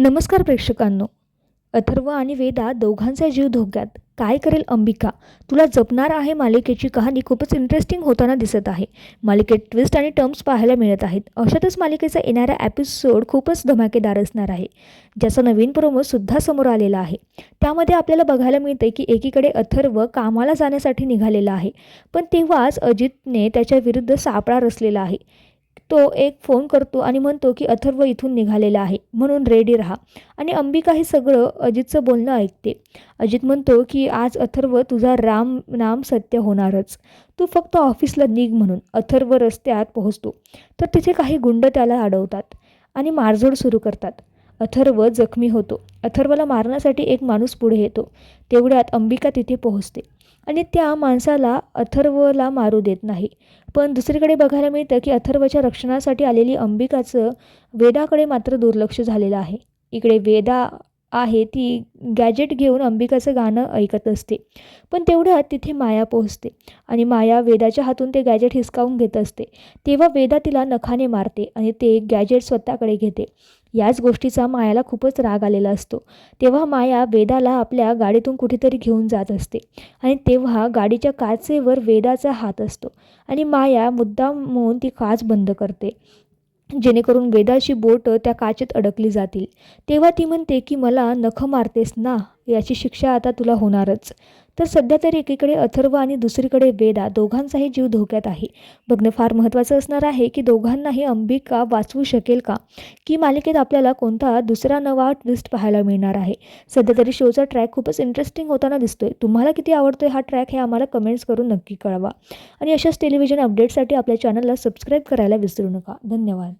नमस्कार प्रेक्षकांनो. अथर्व आणि वेदा दोघांचा जीव धोक्यात. काय करेल अंबिका? तुला जपणार आहे मालिकेची कहाणी खूपच इंटरेस्टिंग होताना दिसत आहे. मालिकेत ट्विस्ट आणि टर्म्स पाहायला मिळत आहेत. अशातच मालिकेचा येणारा एपिसोड खूपच धमाकेदार असणार आहे. ज्याचा नवीन प्रोमोसुद्धा समोर आलेला आहे. त्यामध्ये आपल्याला बघायला मिळते की एकीकडे अथर्व कामाला जाण्यासाठी निघालेला आहे. पण तेव्हाच अजितने त्याच्या विरुद्ध सापळा रचलेला आहे. तो एक फोन करतो आणि म्हणतो की अथर्व इथून निघालेला आहे. म्हणून रेडी राहा. आणि अंबिका हे सगळं अजितचं बोलणं ऐकते. अजित म्हणतो की आज अथर्व तुझा राम नाम सत्य होणारच. तू फक्त ऑफिसला निघ म्हणून. अथर्व रस्त्यात पोहोचतो. तर तिथे काही गुंड त्याला अडवतात आणि मारझोड सुरू करतात. अथर्व जखमी होतो. अथर्वला मारण्यासाठी एक माणूस पुढे येतो. तेवढ्यात अंबिका तिथे पोहोचते आणि त्या माणसाला अथर्वला मारू देत नाही. पण दुसरीकडे बघायला मिळतं की अथर्वच्या रक्षणासाठी आलेली अंबिकाचं वेदाकडे मात्र दुर्लक्ष झालेलं आहे. इकडे वेदा आहे ती गॅजेट घेऊन अंबिकाचं गाणं ऐकत असते. पण तेवढ्यात तिथे माया पोहोचते आणि माया वेदाच्या हातून ते गॅजेट हिसकावून घेत असते. तेव्हा वेदा तिला नखाने मारते आणि ते गॅजेट स्वतःकडे घेते. याच गोष्टीचा मायाला खूपच राग आलेला असतो. तेव्हा माया वेदाला आपल्या गाडीतून कुठेतरी घेऊन जात असते आणि तेव्हा गाडीच्या काचेवर वेदाचा हात असतो आणि माया मुद्दाम म्हणून ती काच बंद करते. जेणेकरून वेदाची बोटं त्या काचेत अडकली जातील. तेव्हा ती म्हणते की मला नख मारतेस ना? याची शिक्षा आता तुला होणारच. तर सध्या तरी एकीकडे अथर्व आणि दुसरीकडे वेदा दोघांचाही जीव धोक्यात आहे. बघणं फार महत्त्वाचं असणार आहे की दोघांनाही अंबिका वाचवू शकेल का? की मालिकेत आपल्याला कोणता दुसरा नवा ट्विस्ट पाहायला मिळणार आहे? सध्या तरी शोचा ट्रॅक खूपच इंटरेस्टिंग होताना दिसतोय. तुम्हाला किती आवडतोय हा ट्रॅक हे आम्हाला कमेंट्स करून नक्की कळवा. आणि अशाच टेलिव्हिजन अपडेटसाठी आपल्या चॅनलला सबस्क्राईब करायला विसरू नका. धन्यवाद.